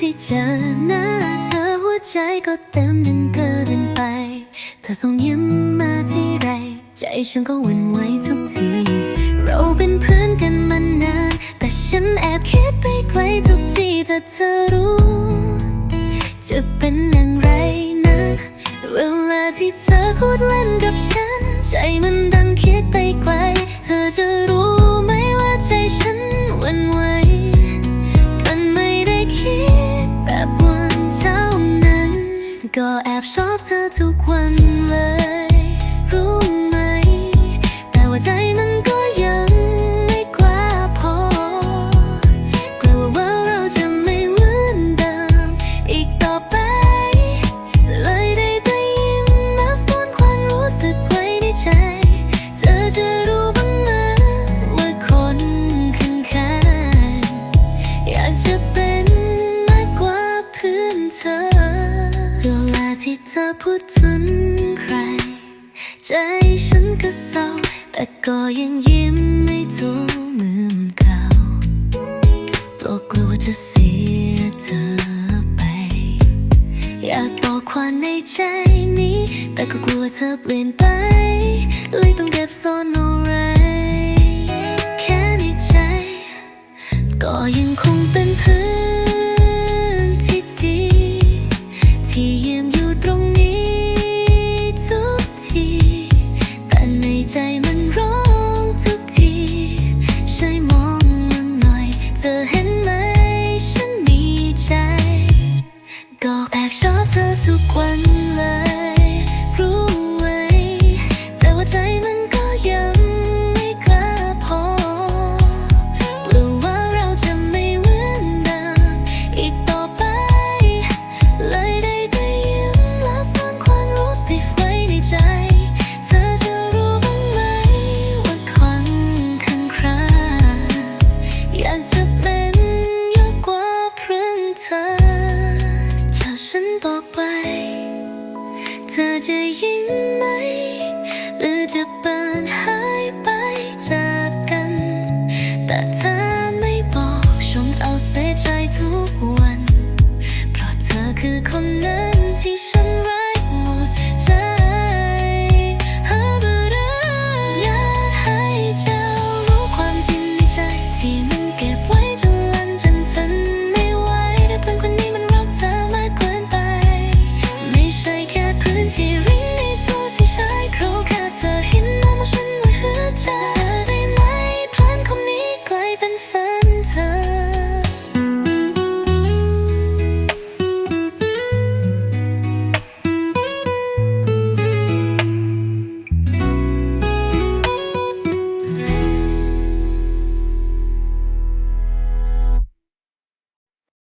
ที่เจอหน้าเธอหัวใจก็เต็มดังเกินไป เธอส่งยิ้มมาที่ไร ใจฉันก็หวั่นไหวทุกที เราเป็นเพื่อนกันมานาน แต่ฉันแอบคิดไปไกลทุกทีถ้าเธอรู้ จะเป็นอย่างไรนะ เวลาที่เธอพูดเล่นกับฉัน ใจมันดันคิดไปไกล เธอจะรู้ ก็แอบชอบเธอทุกวันเลย รู้ไหม แต่ว่าใจมันก็ยังไม่กล้าพอ กลัวว่าเราจะไม่เหมือนเดิมอีกต่อไป เลยได้แต่ยิ้มแล้วซ่อนความรู้สึกไว้ในใจ เธอจะรู้บ้างไหมว่าคนข้างๆอยากจะเป็นมากกว่าเพื่อนเธอ เวลาที่เธอพูดถึงใคร ใจฉันก็เศร้า แต่ก็ยังยิ้มไม่ทุกเหมือเก่ากลัวกลัวจะเสียเธอไป อยากบอกความในใจนี้ แต่ก็กลัวเธอเปลี่ยนไป เลยต้องเก็บซ่อนเอาไว้แค่ในใจ ก็ยังคงเป็นเพื่อน ธอเห็นไหม ฉันมีใจ ก็แอบชอบเธอทุกวันเลย เธอจะยิ้มไหม หรือจะเปิดหายไปจากกัน แต่เธอไม่บอกชมเอาเสียใจทุกวัน เพราะเธอคือคนนั้นที่